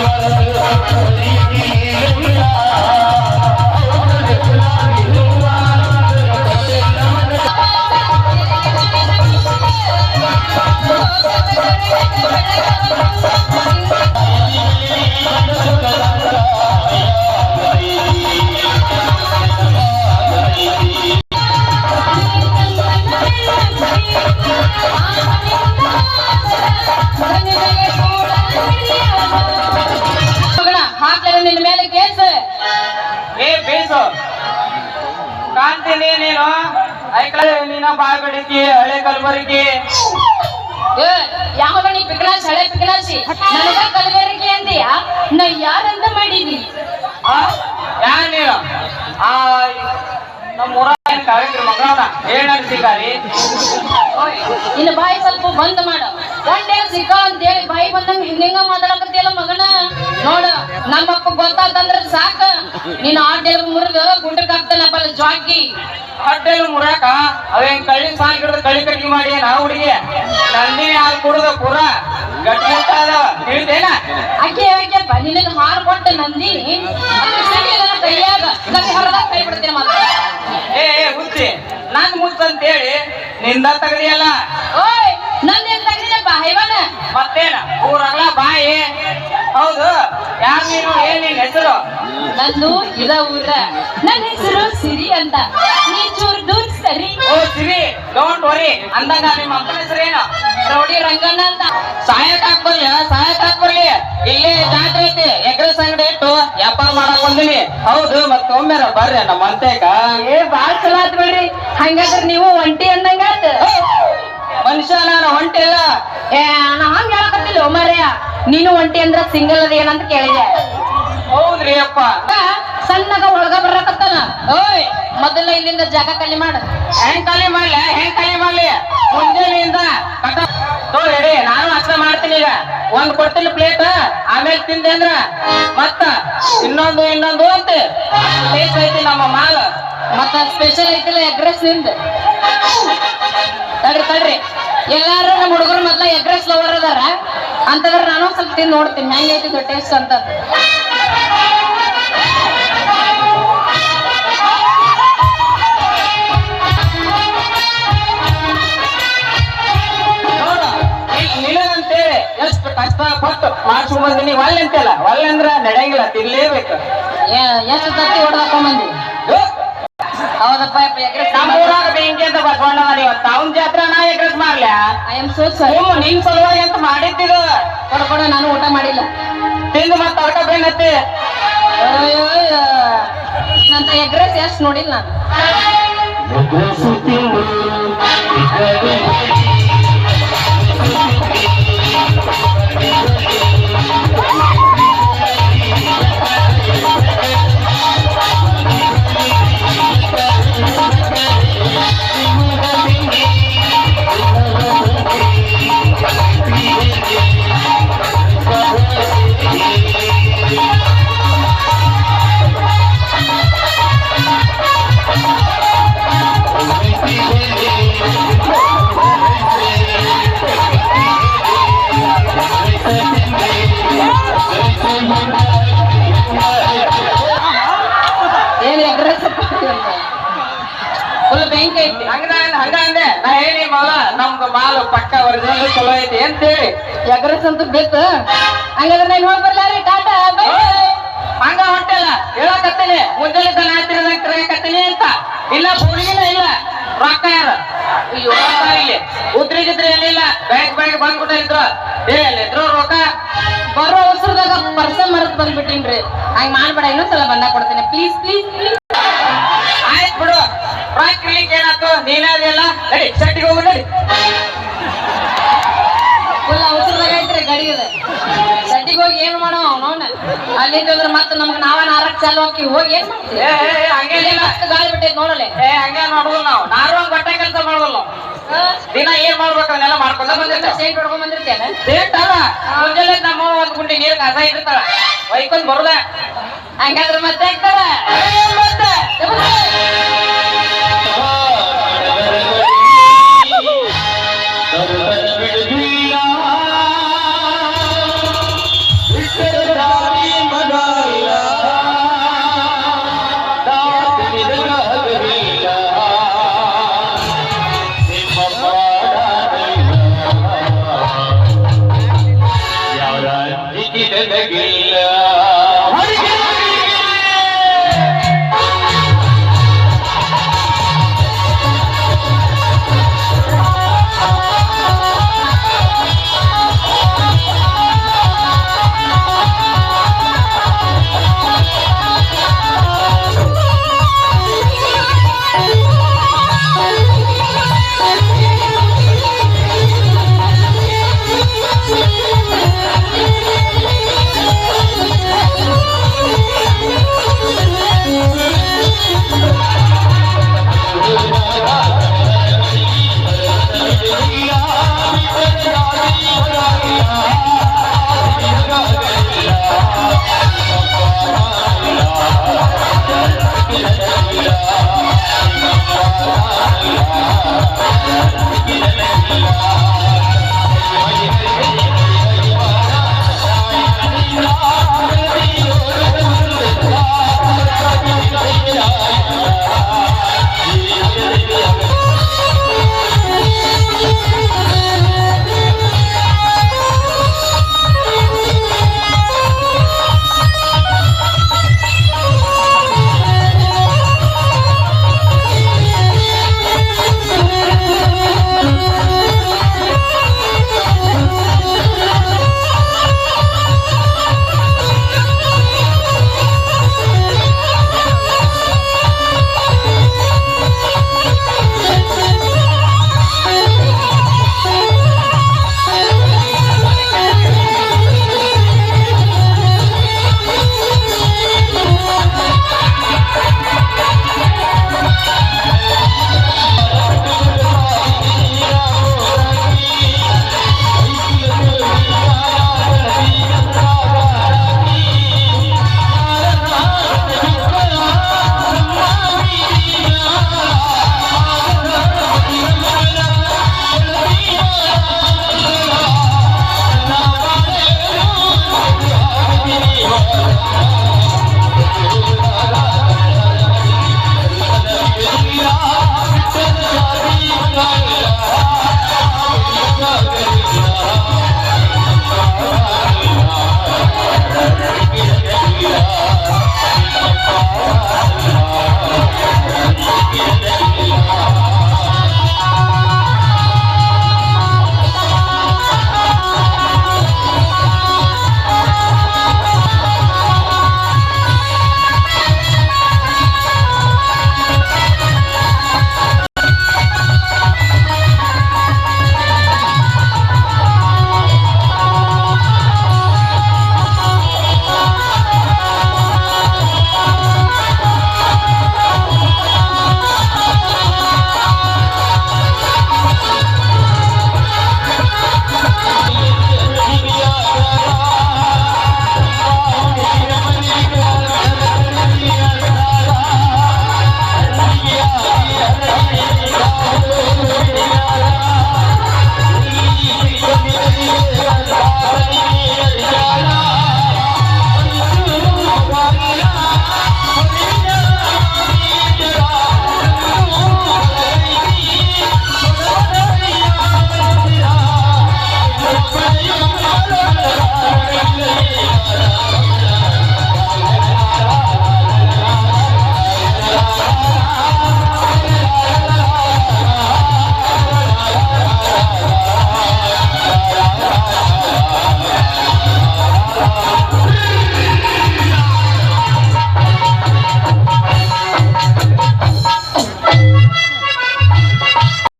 ಮಗನ ನೀನು ಐಕಳ ನೀನ ಬಾಳ್ ಬೆಳಿತಿ ಹಳೆ ಕಲಬರಿಗಿ. ಏ ಯಾವ ನೀ ಪಿಕನಾಶಿ ಹಳೆ ಪಿಕನಾಶಿ? ನನಗ ಕಲಬೆರಕೆ ಅಂತೀಯ ನಾ ಯಾರಂತ ಮಾಡೀನಿ ಆ ಯಾ ನೀನು ಆ ನಮ್ಮ ಊರ ಕಾರ್ಯಕ್ರಮ ಮಗಳವನ ಏನ್ ಸಿಗಾರಿ ಇನ್ನು ಬಾಯಿ ಸ್ವಲ್ಪ ಬಂದ್ ಮಾಡು. ಒಂದೇ ಸಿಕ್ಕ ಅಂತೇಳಿ ಬಾಯಿ ಬಂದಂಗ ಹಿಂಗ ಮಾತಾಡಕತ್ತಿಯಲ್ಲ ಮಗನ? ನೋಡು ನಮ್ಮಪ್ಪ ಗೊತ್ತಾತಂದ್ರ ಸಾಕ. ನೀನು ಆಡ್ಡೆಲ್ ಮುರಿದು ಗುಂಡಕ್ ಹಾಕ್ತಾನಪ್ಪ ಜಾಕಿ. ಆಡ್ಡೆಲ್ ಮುರಾಕ ಅವೇನ್ ಕಳ್ಳಿ ಸಾಲ್ ಹಿಡಿದು ಕಳ್ಳಿ ಕಟ್ಟಿ ಮಾಡಿ ನಾ ಹುಡುಗಿ. ನಂದಿನಿ ಹಾಲು ಕುಡ್ದು ಕುರ ಗಟ್ಟಿ ಅದಾವ. ತಿಳಿತೇನ? ಅಕ್ಕಿ ಅಕ್ಕೆಪ್ಪ ನಿನಗೆ ಹಾರು ಕೊಟ್ಟ ನನ್ನ ಕೈಯಾಗ. ಕೈ ಹೊರದಾಗ ಕೈ ಬಿಡ್ತೇನೆ ಮಾತ್ರ. ಏ ಹುಚ್ಚಿ. ನನ್ ಮುಚ್ಚಂತೇಳಿ ನಿಂದ ತಗದಿಯಲ್ಲ ಓಯ್ ತೆಗ್ದಿನಪ್ಪ ಹೈವನ ಮತ್ತೇನ? ಊರಲ್ಲ ಬಾಯಿ. ಹೌದು. ಯಾರ್ ನೀನು? ಏನ್ ನಿನ್ ಹೆಸರು? ನಂದು ಇದ ಊರ. ನನ್ನ ಹೆಸರು ಸಿರಿ ಅಂತ. ನೀ ಚೂರ್ ದೂರ ಸರಿ. ಓ ಸಿರಿ. ಡೋಂಟ್ ವರಿ ಅಂದಾಗ ನಿಮ್ಮ ಅಪ್ಪನ ಹೆಸರೇನು? ರೌಡಿ ರಂಗಣ್ಣ ಅಂತ. ಸಹಾಯಕ ಹಾಕ್ಬರ್ಲಿ ಸಹಾಯಕ ಹಾಕ್ಬರ್ಲಿ ಇಲ್ಲೇ ಜಾತ್ರೆ ಐತಿ. ಎಗ್ರೆಸ್ ಅಂಗಡಿ ಇಟ್ಟು ವ್ಯಾಪಾರ ಮಾಡಕ್ ಬಂದಿನಿ. ಹೌದು ಮತ್ತೆ ಒಮ್ಮೆರ ಬರ್ರಿ ನಮ್ಮ ಅಂತೇಕ ಏ ಬಾಳ್ ಚಲೋ ಆತ್ ಬಿಡ್ರಿ. ಹಂಗಾದ್ರೆ ನೀವು ಒಂಟಿ ಅಂದಂಗ ಆತ್ ಮನುಷ್ಯ ನಾನು ಅಲ್ಲ. ಏ ನಾನ್ ಹಂಗ ಹೇಳಕತ್ತಿಲ್ಲ ಮರ್ಯ ನೀನು ಒಂಟಿ ಅಂದ್ರ ಸಿಂಗಲ್ ಅದ ಏನಂತ ಕೇಳಿದೆ. ಹೌದ್ರಿ ಅಪ್ಪ. ಸಣ್ಣಗ ಒಳಗ ಬರಕತ್ತಾನ. ಓಯ್ ಮೊದಲ ಇಲ್ಲಿಂದ ಜಾಗ ಖಾಲಿ ಮಾಡ. ಹೆಂಗ್ ಖಾಲಿ ಮಾಡ್ಲಿ ಹೆಂಗ್ ಖಾಲಿ ಮಾಡ್ಲಿ? ಮುಂಜಾನೆಯಿಂದ ತೋ ನಾನು ಅಷ್ಟ ಮಾಡ್ತೀನಿ ಈಗ. ಒಂದ್ ಕೊಡ್ತೀನಿ ಪ್ಲೇಟ್ ಆಮೇಲೆ ತಿಂದೆ ಅಂದ್ರ ಮತ್ತ ಇನ್ನೊಂದು ಇನ್ನೊಂದು ಅಂತ. ಟೇಸ್ಟ್ ಐತಿ ನಮ್ಮ ಮಾಲ್. ಮತ್ತ ಸ್ಪೆಷಲ್ ಐತಿಲ್ಲ ಎಗ್ರೆಸ್ನಿಂದ. ತಡ್ರಿ ತಡ್ರಿ. ಎಲ್ಲಾರು ನಮ್ಮ ಹುಡುಗರು ಮೊದ್ಲ ಎಗ್ರೆಸ್ ಲವರ್ ಅದಾರ. ಅಂತಂದ್ರೆ ನಾನು ಸ್ವಲ್ಪ ತಿಂದು ನೋಡ್ತೀನಿ. ಹೆಂಗೈತಿ ಟೇಸ್ಟ್ ಅಂತ ನಿನಗಂತೇಳಿ ಕಷ್ಟ ಪಟ್ಟು ಮಾಡ್ಸ್ಕೊಂಡ್ ಬಂದಿನಿ. ಒಲ್ಲೆ ಅಂತೆಲ್ಲ ಒಲ್ಲೆ ಅಂದ್ರ ನಡೆಯಂಗಿಲ್ಲ ತಿರ್ಲೇಬೇಕು ಎಷ್ಟು ತತ್ತಿ ಹೊಡೆದಾಕೊಂಬಂದಿ ಹೌದಪ್ಪ ಎಗ್ರೆಸ್ ನಮ್ಮ ಊರಾಗ ಬೆಂಕಿ ಅಂತ ಬಸವಣ್ಣವ ಇವತ್ತು ಅವ್ನ ಜಾತ್ರೆ ನಾ ಎಗ್ರೆಸ್ ಮಾಡ್ಲ್ಯಾ? ಐ ಆಮ್ ಸೋ ಸಾರಿ ನಿನ್ ಸಲುವಾಗಿ ಅಂತ ಮಾಡಿದ್ದಿದು. ಕೊಡ ಕೊಡ ನಾನು ಊಟ ಮಾಡಿಲ್ಲ. ತಿಂದು ಮತ್ತೆ ಬೆನ್ನತ್ತಿ ಅಯ್ಯೋ ನಂತ ಎಗ್ರೆಸ್ ಎಷ್ಟು ನೋಡಿಲ್ಲ ನಾನು. ಮಾಲ ನಮ್ದು ಮಾಲು ಪಕ್ಕ ಒರಿಜಿನಲ್ ಚಲೋ ಐತಿ ಅಂತೇಳಿ. ಎಗ್ರೆಸ್ ಅಂತ ಬೇಕ ಹಂಗಾದ್ರೆ ನಾನು ಹೋಗಿ ಬರ್ಲಾರಿ ಟಾಟಾ ಬೈ. ಹಂಗ ಹೊಟ್ಟೆಲ್ಲ ಹೇಳಕತ್ತೀನಿ. ಮುಂಜಾನೆ ತನ ಹತ್ತಿರ ಕರೆಯಕತ್ತೀನಿ ಅಂತ. ಇಲ್ಲ ಹುಡುಗಿನ ಇಲ್ಲ. ರೊಕ್ಕ ಯಾರ? ಅಯ್ಯೋ ರೊಕ್ಕ ಇಲ್ಲಿ. ಉದ್ರಿ ಗಿದ್ರಿ ಏನಿಲ್ಲ. ಬ್ಯಾಂಕ್ ಬ್ಯಾಂಕ್ ಬಂದ್ಬಿಟ್ಟಿದ್ರು ಇದ್ರು. ರೊಕ್ಕ. ಬರೋ ಅವಸರದಾಗ ಪರ್ಸನ್ ಮರೆತು ಬಂದ್ಬಿಟ್ಟಿನ್ರಿ. ಹಂಗ್ ಮಾಡ್ಬೇಡ ಇನ್ನೊಂದ್ಸಲ ಬಂದಾಗ ಕೊಡ್ತೇನೆ. ಪ್ಲೀಸ್ ಪ್ಲೀಸ್ ಪ್ಲೀಸ್ ರೊಕ್ಕ ಇರ್ಲಿಕ್ಕೆ ಏನಾಯ್ತು? ನೀನೇ ಅದೆಲ್ಲ ನಡಿ ಚಟ್ಟಿಗೆ ಹೋಗು ನಡಿ. ಫುಲ್ ಅವಸರದಾಗ ಐತ್ರಿ ಗಾಡಿ ಇದೆ. ಸಡ್ಡಿಗೆ ಹೋಗಿ ಏನ್ ಮಾಡೋ ಅವನವನ ಅಲ್ಲಿಂದ್ರೆ ಮತ್ತೆ ನಮ್ಗೆ ನಾವ ನಾರಕ್ ಚಾಲು ಹಾಕಿ ಹೋಗಿ ಏನ್ ಮಾಡ್ತೀವಿ ಏ, ಗಾಳಿ ಬಿಟ್ಟೈತಿ ನೋಡಲೆ ಏ ಹಂಗೆ ಮಾಡುದಿಲ್ಲ ನಾವು. ನಾರು ಹಂಗ್ ಬಟ್ಟೆ ಕೆಲಸ ಮಾಡುದಿಲ್ಲ ನಾವು. ದಿನ ಏನ್ ಮಾಡ್ಬೇಕು ಅದನ್ನೆಲ್ಲ ಮಾಡ್ಕೊಂಡ ಬಂದಿರ್ತೇವೆ. ಸೇಟ್ ಹೊಡ್ಕೊಂಡ್ ಬಂದಿರ್ತೇನೆ ಸೇಟ್ ಅಲ್ಲ. ಮುಂಜಾನೆ ನಮ್ಮ ಒಂದ್ ಗುಂಡಿ ನೀರ್ ಕಸ ಇಟ್ಟಿರ್ತಾಳ. ವೈಕೊಂಡ್ ಬರುದ. ಹಂಗಾದ್ರೆ ಮತ್ತೆ ಹಾಕ್ತಾರ? ಮತ್ತೆ.